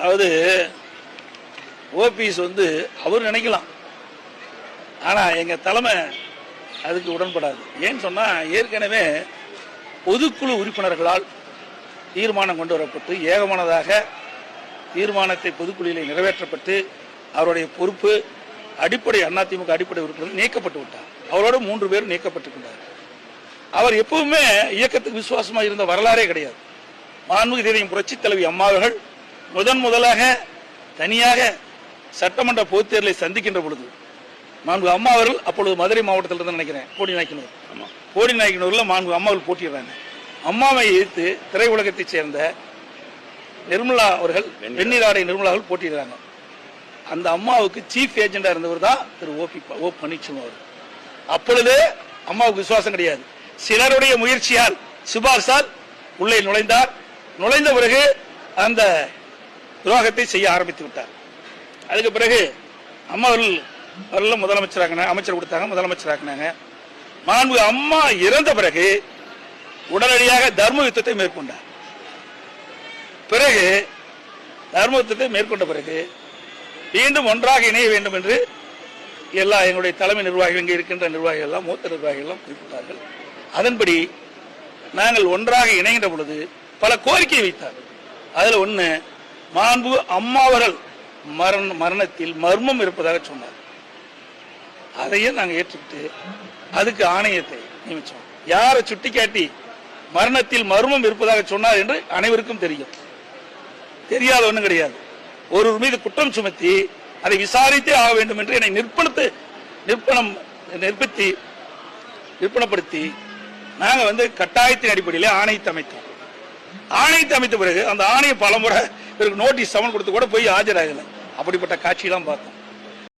அதாவது ஓபிஎஸ் வந்து அவர் நினைக்கலாம். ஆனால் எங்கள் தலைமை அதுக்கு உடன்படாது. ஏன்னு சொன்னால் ஏற்கனவே பொதுக்குழு உறுப்பினர்களால் தீர்மானம் கொண்டு வரப்பட்டு ஏகமானதாக தீர்மானத்தை பொதுக்குழுவில் நிறைவேற்றப்பட்டு அவருடைய பொறுப்பு அடிப்படை அதிமுக அடிப்படை உறுப்பினர் நீக்கப்பட்டு விட்டார். அவரோட மூன்று பேர் நீக்கப்பட்டிருக்கிறார் அவர் எப்பவுமே இயக்கத்துக்கு விசுவாசமாக இருந்த வரலாறே கிடையாது. மாண்புமிகு இதயம் புரட்சி தலைவி அம்மாவர்கள் முதன் முதலாக தனியாக சட்டமன்ற பொதுத் தேர்தலை சந்திக்கின்ற பொழுது மாண்பு அம்மா அவர்கள் அப்பொழுது மதுரை மாவட்டத்தில் இருந்து நினைக்கிறேன் போடி நாய்க்கனூர். ஆமா. போடி நாய்க்கனூர்ல மாண்பு அம்மா அவர்கள் போட்டியிடுறாங்க. அம்மாவை எதிர்த்து திரையுலகத்தைச் சேர்ந்த நிர்மலா அவர்கள் வெந்நீராடை நிர்மலா அவர்கள் போட்டியிடுறாங்க. அந்த அம்மாவுக்கு சீஃப் ஏஜெண்டா இருந்தவர் தான் திரு ஓபி ஓ பன்னீர்செல்வம் அவர் அப்பொழுது அம்மாவுக்கு விசுவாசம் கிடையாது. சிலருடைய முயற்சியால் சிபார்சால் உள்ளே நுழைந்தார். நுழைந்த பிறகு அந்த துரோகத்தை செய்ய ஆரம்பித்து விட்டார். அதுக்கு பிறகு அம்மா அவர்கள் அமைச்சர் கொடுத்தாங்க முதலமைச்சராக்கினாங்க. மாண்பு அம்மா இறந்த பிறகு உடனடியாக தர்ம யுத்தத்தை மேற்கொண்டார். பிறகு தர்ம யுத்தத்தை மேற்கொண்ட பிறகு மீண்டும் ஒன்றாக இணைய வேண்டும் என்று எல்லா எங்களுடைய தலைமை நிர்வாகிகள் இங்கே இருக்கின்ற நிர்வாகிகள் எல்லாம் மூத்த நிர்வாகிகள் எல்லாம் குறிப்பிட்டார்கள். அதன்படி நாங்கள் ஒன்றாக இணைகின்ற பொழுது பல கோரிக்கை வைத்தார்கள். அதில் ஒண்ணு மாண்பு அம்மாவர்கள் மரண மரணத்தில் மர்மம் இருப்பதாக சொன்னார். அதையும் நாங்கள் ஏற்றுக்கிட்டு அதுக்கு ஆணையத்தை நியமிச்சோம். யாரை சுட்டிக்காட்டி மரணத்தில் மர்மம் இருப்பதாக சொன்னார் என்று அனைவருக்கும் தெரியும். தெரியாத ஒன்றும் கிடையாது. ஒருவர் மீது குற்றம் சுமத்தி அதை விசாரித்தே ஆக வேண்டும் என்று என்னை நிற்பணத்து நிற்பணம் நிற்பத்தி நிற்பணப்படுத்தி நாங்கள் வந்து கட்டாயத்தின் அடிப்படையில் ஆணையத்தை அமைத்தோம். ஆணையத்தை அமைத்த பிறகு அந்த ஆணையை பலமுறை பிறகு நோட்டீஸ் சமன் கொடுத்து கூட போய் ஆஜராகலை. அப்படிப்பட்ட காட்சியெல்லாம் பார்த்தோம்.